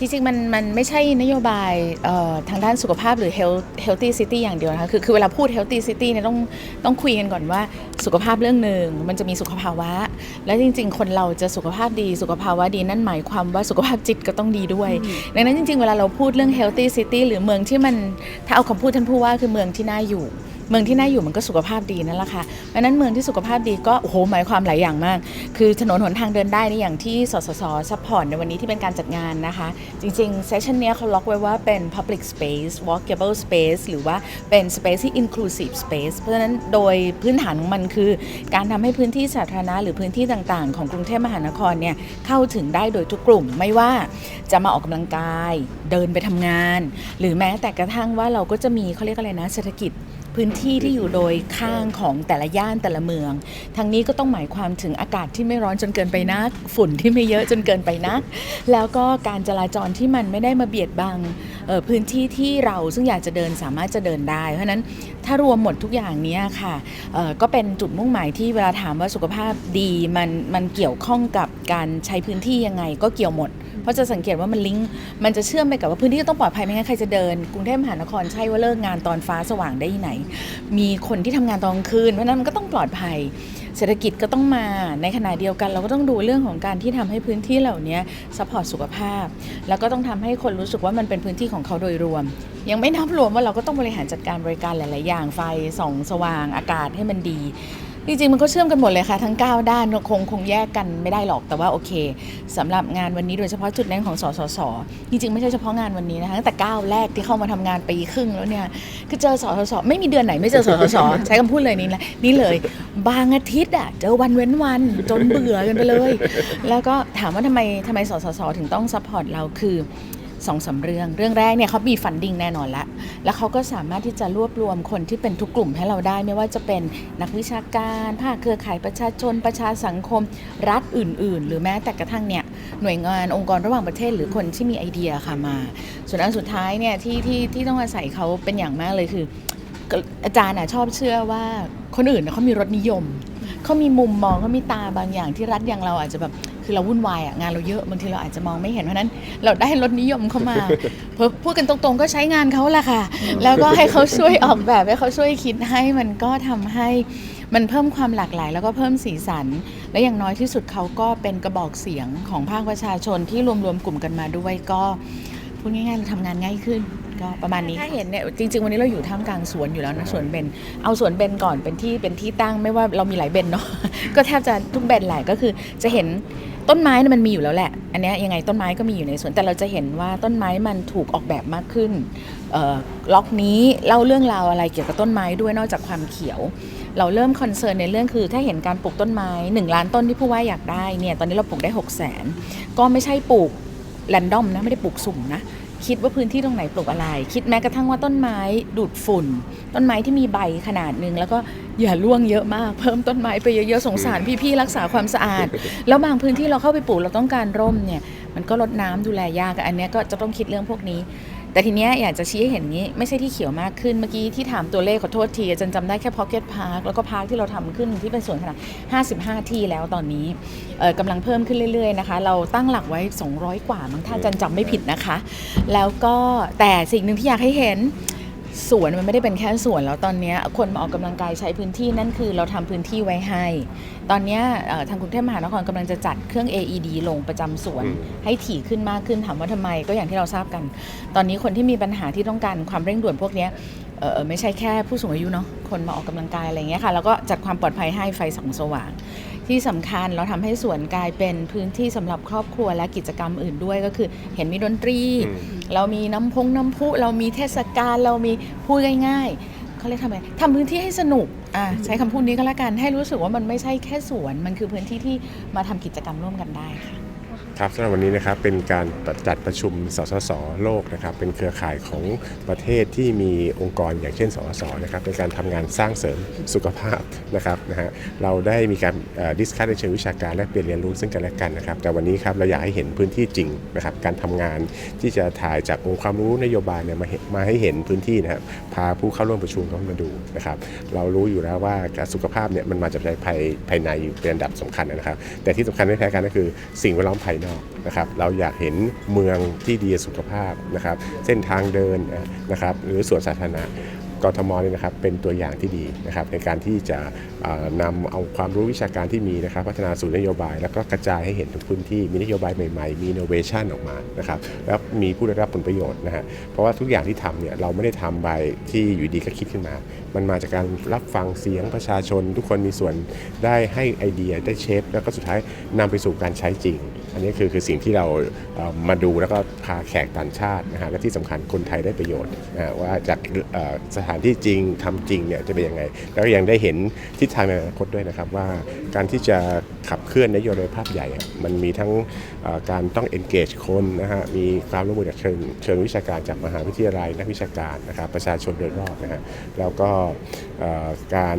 จริงๆมันมันไม่ใช่นโยบายเอ่อทางด้านสุขภาพหรือ health healthy city อย่างเดียวนะคะคือคือเวลาพูด healthy city เนี่ยต้องต้องคุยกันก่อนว่าสุขภาพเรื่องหนึ่งมันจะมีสุขภาวะ แล้วจริง ๆ คนเราจะสุขภาพดีสุขภาวะดีนั่นหมายความว่าสุขภาพจิตก็ต้องดีด้วย ดังนั้นจริง ๆ เวลาเราพูดเรื่อง healthy city หรือเมืองที่มันถ้าเอาคำพูดท่านผู้ว่าคือเมืองที่น่าอยู่ เมืองที่น่าอยู่มันก็สุขภาพดีนั่นแหละค่ะเพราะนั้นเมืองที่สุขภาพดีก็โอ้โหหมายความหลายอย่างมาก คือถนนหนทางเดินได้นี่อย่างที่สสสซัพพอร์ตในวันนี้ที่เป็นการจัดงานนะคะ จริงๆเซสชันนี้ยเขาล็อกไว้ว่าเป็น public space walkable space หรือว่าเป็น space ที่ inclusive space เพราะฉะนั้นโดยพื้นฐานของมันคือ การทำให้พื้นที่สาธารณะหรือพื้นที่ต่างๆ ของกรุงเทพมหานครเนี่ยเข้าถึงได้โดยทุกกลุ่มไม่ว่าจะมาออกกำลังกาย เดินไปทำงาน หรือแม้แต่กระทั่งว่าเราก็จะมีเขาเรียกอะไรนะเศรษฐกิจ พื้นที่ที่อยู่โดยข้างของแต่ละย่านแต่ละเมืองทางนี้ก็ต้องหมายความถึงอากาศที่ไม่ร้อนจนเกินไปนัก ฝุ่นที่ไม่เยอะจนเกินไปนัก แล้วก็การจราจรที่มันไม่ได้มาเบียดบังพื้นที่ที่เราซึ่งอยากจะเดินสามารถจะเดินได้ เพราะนั้นถ้ารวมหมดทุกอย่างนี้ค่ะก็เป็นจุดมุ่งหมายที่เวลาถามว่าสุขภาพดีมันมันเกี่ยวข้องกับ การใช้พื้นที่ยังไงก็เกี่ยวหมด เพราะจะสังเกตว่ามันลิงก์มันจะเชื่อมไปกับว่าพื้นที่ต้องปลอดภัยไม่งั้นใครจะเดิน กรุงเทพมหานครใช่ว่าเลิกงานตอนฟ้าสว่างได้ที่ไหน มีคนที่ทำงานตอนกลางคืนเพราะนั้นมันก็ต้องปลอดภัย เศรษฐกิจก็ต้องมาในขณะเดียวกัน เราก็ต้องดูเรื่องของการที่ทำให้พื้นที่เหล่านี้ซัพพอร์ตสุขภาพ แล้วก็ต้องทำให้คนรู้สึกว่ามันเป็นพื้นที่ของเขาโดยรวม ยังไม่นับรวมว่าเราก็ต้องบริหารจัดการบริการหลาย ๆ อย่างไฟส่องสว่างอากาศให้มันดี จริงๆมันก็เชื่อมกันหมดเลยค่ะ ทั้ง 9 ด้านคงคงแยกกันไม่ได้หรอกแต่ว่าโอเคสำหรับงานวันนี้โดยเฉพาะจุดเน้นของสสสจริงๆไม่ใช่เฉพาะงานวันนี้นะคะตั้งแต่ก้าวแรกที่เข้ามาทำงานปีครึ่งแล้วเนี่ยคือเจอสสสไม่มีเดือนไหนไม่เจอสสสใช้คำพูดเลยนี่แหละนี่เลย บางอาทิตย์อะเจอวันเว้นวันจนเบื่อกันไปเลย แล้วก็ถามว่าทำไมทำไมสสสถึงต้องซัพพอร์ตเราคือ สองสามเรื่อง เรื่องแรกเนี่ยเขามีฟันดิ้งแน่นอนละ แล้วเขาก็สามารถที่จะรวบรวมคนที่เป็นทุกกลุ่มให้เราได้ ไม่ว่าจะเป็นนักวิชาการ ภาคเครือข่ายประชาชน ประชาสังคม รัฐอื่น ๆ หรือแม้แต่กระทั่งเนี่ยหน่วยงานองค์กรระหว่างประเทศหรือคนที่มีไอเดียค่ะมา ส่วนอันสุดท้ายเนี่ยที่ที่ที่ต้องอาศัยเขาเป็นอย่างมากเลยคือ อาจารย์น่ะชอบเชื่อว่าคนอื่นเขามีรสนิยมเขามีมุมมองเขามีตาบางอย่างที่รัฐอย่างเราอาจจะแบบ คือเราวุ่นวายอะงานเราเยอะบางทีเราอาจจะมองไม่เห็นเพราะฉะนั้น เราได้รสนิยมเข้ามา เพราะพูดกันตรงๆก็ใช้งานเขาแหละค่ะ แล้วก็ให้เขาช่วยออกแบบให้เขาช่วยคิดให้มันก็ทำให้มันเพิ่มความหลากหลาย แล้วก็เพิ่มสีสัน และอย่างน้อยที่สุดเขาก็เป็นกระบอกเสียงของภาคประชาชนที่รวมๆกลุ่มกันมาด้วยก็พูดง่ายๆเราทำงานง่ายขึ้น ก็ประมาณนี้ถ้าเห็นเนี่ยจริง ๆ วันนี้เราอยู่ท่ามกลางสวนอยู่แล้วนะสวนเบนเอาสวนเบนก่อนเป็นที่เป็นที่ตั้งไม่ว่าเรามีหลายเบนเนาะก็แทบจะทุกเบนแหละก็คือจะเห็นต้นไม้เนี่ยมันมีอยู่แล้วแหละ อันเนี้ยยังไงต้นไม้ก็มีอยู่ในสวนแต่เราจะเห็นว่าต้นไม้มันถูกออกแบบมากขึ้นเอ่อล็อกนี้เล่าเรื่องราวอะไรเกี่ยวกับต้นไม้ด้วยนอกจากความเขียว เราเริ่มคอนเซิร์นในเรื่องคือ ถ้าเห็นการปลูกต้นไม้ 1 ล้านต้นที่ผู้ว่าอยากได้เนี่ยตอนนี้เราปลูกได้ 6 0 0 0 0นก็ไม่ใช่ปลูกแรนดอมนะไม่ได้ปลูกสุ่มนะ คิดว่าพื้นที่ตรงไหนปลูกอะไร คิดแม้กระทั่งว่าต้นไม้ดูดฝุ่น ต้นไม้ที่มีใบขนาดหนึ่งแล้วก็อย่าร่วงเยอะมาก เพิ่มต้นไม้ไปเยอะๆสงสารพี่ๆรักษาความสะอาด แล้วบางพื้นที่เราเข้าไปปลูกเราต้องการร่มเนี่ยมันก็ลดน้ำดูแลยากอันนี้ก็จะต้องคิดเรื่องพวกนี้ แต่ทีเนี้ยอยากจะชี้ให้เห็นงี้ ไม่ใช่ที่เขียวมากขึ้นเมื่อกี้ที่ถามตัวเลขขอโทษทีอาจารย์จำได้แค่พ็อกเก็ตพาร์คแล้วก็พาร์คที่เราทำขึ้นที่เป็นสวนขนาด 55 ที่แล้วตอนนี้เอ่อกำลังเพิ่มขึ้นเรื่อยๆนะคะ เราตั้งหลักไว้ 200 กว่ามั้งถ้าอาจารย์จำไม่ผิดนะคะ แล้วก็แต่สิ่งหนึ่งที่อยากให้เห็น สวนมันไม่ได้เป็นแค่สวนแล้วตอนเนี้ยคนมาออกกำลังกายใช้พื้นที่นั่นคือเราทำพื้นที่ไว้ให้ ตอนเนี้ยเอ่อทางกรุงเทพมหานครกำลังจะจัดเครื่อง AED ลงประจำสวนอืมให้ถี่ขึ้นมากขึ้นถามว่าทำไมก็อย่างที่เราทราบกัน ตอนนี้คนที่มีปัญหาที่ต้องการความเร่งด่วนพวกเนี้ยเอ่อไม่ใช่แค่ผู้สูงอายุเนาะคนมาออกกำลังกายอะไรอย่างเงี้ยค่ะแล้วก็จัดความปลอดภัยให้ไฟส่องสว่าง ที่สำคัญเราทำให้สวนกลายเป็นพื้นที่สำหรับครอบครัวและกิจกรรมอื่นด้วยก็คือเห็นมีดนตรีอืมเรามีน้ำพงน้ำพุเรามีเทศกาลเรามีพูดง่ายๆเขาเรียกทำอะไรทำพื้นที่ให้สนุกอะใช้คำพูดนี้ก็แล้วกันให้รู้สึกว่ามันไม่ใช่แค่สวน มันคือพื้นที่ที่มาทำกิจกรรมร่วมกันได้ค่ะ ครับสำหรับวันนี้นะครับเป็นการจัดประชุมสสสโลกนะครับเป็นเครือข่ายของประเทศที่มีองค์กรอย่างเช่น สสนะครับในการทำงานสร้างเสริมสุขภาพนะครับนะฮะเราได้มีการดิสคัสในเชิงวิชาการและเปลี่ยนเรียนรู้ซึ่งกันและกันนะครับแต่วันนี้ครับเราอยากให้เห็นพื้นที่จริงนะครับการทำงานที่จะถ่ายจากองค์ความรู้นโยบายเนี่ยมามาให้เห็นพื้นที่นะครับพาผู้เข้าร่วมประชุมเขามาดูนะครับเรารู้อยู่แล้วว่าสุขภาพเนี่ยมันมาจากภายภายในเป็นอันดับสำคัญนะครับแต่ที่สำคัญไม่แพ้กันก็คือสิ่งแวดล้อมภายายนอกนะครับเราอยากเห็นเมืองที่ดีสุขภาพนะครับเส้นทางเดินนะครับหรือสวนสาธารณะกทมเนี่ยนะครับเป็นตัวอย่างที่ดีนะครับในการที่จะนำเอาความรู้วิชาการที่มีนะครับพัฒนาสู่นโยบาย แล้วก็กระจายให้เห็นทุกพื้นที่มีนโยบายใหม่ ๆ มีอินโนเวชันออกมานะครับแล้วมีผู้ได้รับผลประโยชน์นะฮะเพราะว่าทุกอย่างที่ทำเนี่ยเราไม่ได้ทำไปที่อยู่ดีก็คิดขึ้นมา มันมาจากการรับฟังเสียงประชาชน ทุกคนมีส่วนได้ให้ไอเดียได้เชฟแล้วก็สุดท้ายนำไปสู่การใช้จริง อันนี้คือคือสิ่งที่เรามาดูแล้วก็พาแขกต่างชาตินะฮะและที่สำคัญคนไทยได้ประโยชน์นะว่าจากสถานที่จริงทำจริงเนี่ยจะเป็นยังไง แล้วก็ยังได้เห็นทิศทางในอนาคตด้วยนะครับว่าการที่จะขับเคลื่อนนโยบายภาพใหญ่ มันมีทั้งการต้อง engage คนนะฮะมีความร่วมมือจากเชิงเชิงวิชาการจากมหาวิทยาลัยนักวิชาการนะครับประชาชนโดยรอบนะฮะแล้วก็การ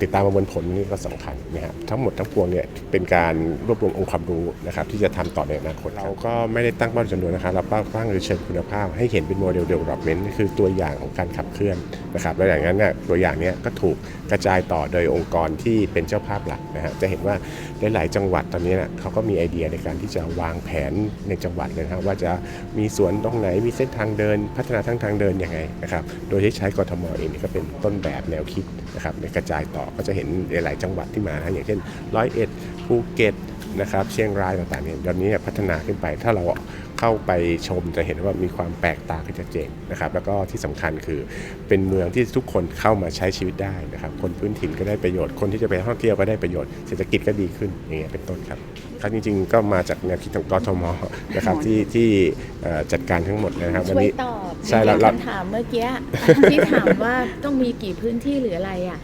ติดตามประมวลผลนี่ก็สำคัญนะครับทั้งหมดทั้งปวงเนี่ยเป็นการรวบรวมองค์ความรู้นะครับที่จะทำต่อในอนาคตเราก็ไม่ได้ตั้งเป้าจำนวนนะครับเราตั้งในเชิงคุณภาพ ให้เห็นเป็นโมเดล development คือตัวอย่างของการขับเคลื่อนนะครับแล้วอย่างนั้นเนี่ยตัวอย่างนี้ก็ถูกกระจายต่อโดยองค์กรที่เป็นเจ้าภาพหลักนะฮะจะเห็นว่าหลาย ๆ จังหวัดตอนนี้นะเขาก็มีไอเดียในการที่จะวางแผนในจังหวัดเลยนะครับว่าจะมีสวนตรงไหนมีเส้นทางเดิน พัฒนาทั้งทางเดินยังไงนะครับโดยที่ใช้กทมเองก็เป็นต้นแบบแนวคิดนะครับในกระจายต่อก็จะเห็นหลาย ๆ จังหวัดที่มานะอย่างเช่นร้อยเอ็ดภูเก็ต นะครับเชียงรายต่างๆเนี่ยตอนนี้เนี่ยพัฒนาขึ้นไป ถ้าเราเข้าไปชมจะเห็นว่ามีความแปลกตาขึ้นชัดเจนนะครับแล้วก็ที่สำคัญคือเป็นเมืองที่ทุกคนเข้ามาใช้ชีวิตได้นะครับคนพื้นถิ่นก็ได้ประโยชน์คนที่จะไปท่องเที่ยวก็ได้ประโยชน์เศรษฐกิจก็ดีขึ้นอย่างเงี้ยเป็นต้นครับครับจริงๆก็มาจากแนวคิดของกทมนะครับที่ที่เอ่อจัดการทั้งหมดนะครับวันช่วยนี้ตอบใช่ในเราเราคำถามเมื่อกี้ที่ถามว่าต้องมีกี่พื้นที่หรืออะไรอะ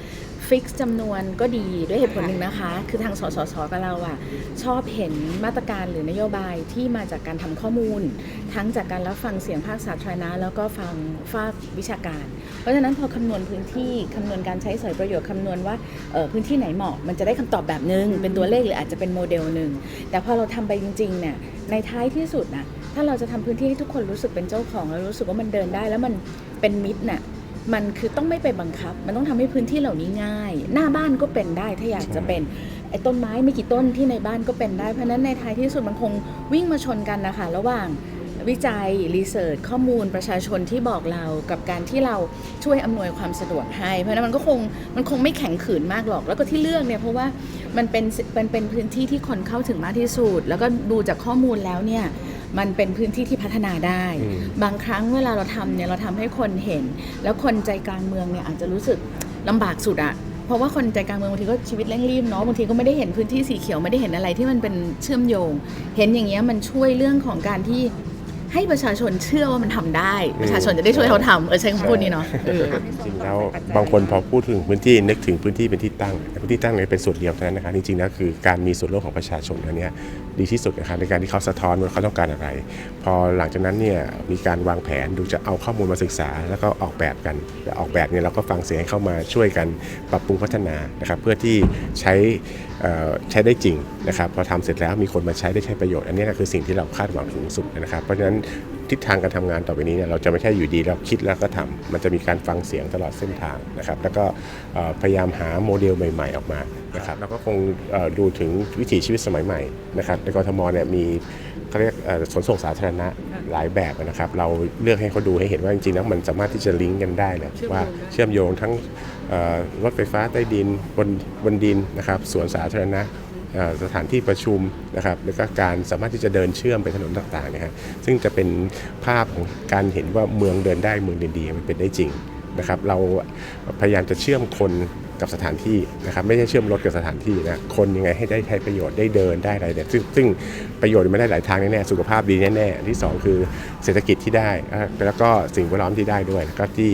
ฟิกจำนวนก็ดีด้วยเหตุผลหนึ่งนะคะ คือทางสสสกับเราอะชอบเห็นมาตรการหรือนโยบายที่มาจากการทำข้อมูล ทั้งจากการรับฟังเสียงภาคสาธารณะแล้วก็ฟังภาควิชาการ เพราะฉะนั้นพอคำนวณพื้นที่คำนวณการใช้สอยประโยชน์คำนวณว่าเอ่อพื้นที่ไหนเหมาะ มันจะได้คำตอบแบบนึงเป็นตัวเลขหรืออาจจะเป็นโมเดลหนึ่งแต่พอเราทำไปจริงๆเนี่ยในท้ายที่สุดน่ะถ้าเราจะทำพื้นที่ให้ทุกคนรู้สึกเป็นเจ้าของแล้วรู้สึกว่ามันเดินได้แล้วมันเป็นมิตรน่ะ มันคือต้องไม่ไปบังคับ มันต้องทำให้พื้นที่เหล่านี้ง่าย หน้าบ้านก็เป็นได้ถ้าอยากจะเป็นไอ้ต้นไม้ไม่กี่ต้นที่ในบ้านก็เป็นได้ เพราะฉะนั้นในท้ายที่สุดมันคงวิ่งมาชนกันนะคะระหว่างวิจัยรีเสิร์ชข้อมูลประชาชนที่บอกเรากับการที่เราช่วยอำนวยความสะดวกให้ เพราะฉะนั้นมันก็คงมันคงไม่แข็งขืนมากหรอก แล้วก็ที่เลือกเนี่ยเพราะว่ามันเป็นมันเป็นพื้นที่ที่คนเข้าถึงมากที่สุด แล้วก็ดูจากข้อมูลแล้วเนี่ย มันเป็นพื้นที่ที่พัฒนาได้อืมบางครั้งเวลาเราทำเนี่ยเราทำให้คนเห็น แล้วคนใจกลางเมืองเนี่ยอาจจะรู้สึกลำบากสุดอะเพราะว่าคนใจกลางเมืองบางทีก็ชีวิตเร่งรีบเนาะบางทีก็ไม่ได้เห็นพื้นที่สีเขียวไม่ได้เห็นอะไรที่มันเป็นเชื่อมโยง เห็นอย่างเงี้ยมันช่วยเรื่องของการที่ ให้ประชาชนเชื่อว่ามันทำได้ ประชาชนจะได้ช่วยเขาทำเออใช้คำพูดนี้เนาะเออ จริงๆแล้วบางคนพอพูดถึงพื้นที่นึกถึงพื้นที่เป็นที่ตั้งแต่พื้นที่ตั้งเนี่ยเป็นส่วนเดียวเท่านั้นนะครับจริงๆแล้วคือการมีส่วนร่วมของประชาชนอันเนี้ยดีที่สุดนะครับในการที่เขาสะท้อนว่าเขาต้องการอะไร พอหลังจากนั้นเนี่ยมีการวางแผนดูจะเอาข้อมูลมาศึกษา แล้วก็ออกแบบกันแต่ออกแบบเนี่ยเราก็ฟังเสียงให้เข้ามาช่วยกันปรับปรุงพัฒนานะครับเพื่อที่ใช้เอ่อใช้ได้จริงนะครับพอทำเสร็จแล้วมีคนมาใช้ได้ใช้ประโยชน์อันนี้นะคือสิ่งที่เราคาดหวังสูงสุดนะครับเพราะฉะนั้นทิศทางการทำงานต่อไปนี้เนี่ยเราจะไม่ใช่อยู่ดีเราคิดแล้วก็ทำมันจะมีการฟังเสียงตลอดเส้นทางนะครับแล้วก็เอ่อพยายามหาโมเดลใหม่ ๆ ออกมานะครับแล้วก็คงเอ่อดูถึงวิถีชีวิตสมัยใหม่นะครับในกรทมเนี่ยมีเขาเรียกเอ่อขนส่งสาธารณะหลายแบบนะครับ เราเลือกให้เขาดูให้เห็นว่าจริงๆแล้วมันสามารถที่จะลิงก์กันได้เลยว่าเชื่อมโยงทั้งเอ่อรถไฟฟ้าใต้ดินบนบนดินนะครับสวนสาธารณะเอ่อ สถานที่ประชุมนะครับแล้วก็การสามารถที่จะเดินเชื่อมไปถนนต่างๆเนะฮะซึ่งจะเป็นภาพของการเห็นว่าเมืองเดินได้เมืองเดินดีมันเป็นได้จริงนะครับเราพยายามจะเชื่อมคนกับสถานที่นะครับไม่ใช่เชื่อมรถกับสถานที่นะคนยังไงให้ได้ใช้ประโยชน์ได้เดินได้อะไรเนี่ยซึ่งซึ่งประโยชน์มันได้หลายทางแน่ๆสุขภาพดีแน่ๆที่สองคือเศรษฐกิจที่ได้ แล้วก็สิ่งแวดล้อมที่ได้ด้วยแล้วก็ที่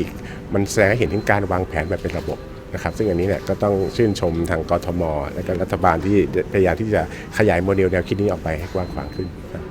มันแสดงให้เห็นถึงการวางแผนแบบเป็นระบบ นะครับซึ่งอันนี้เนี่ยก็ต้องชื่นชมทางกทม และก็รัฐบาลที่พยายามที่จะขยายโมเดลแนวคิดนี้ออกไปให้กว้างขวางขึ้นครับ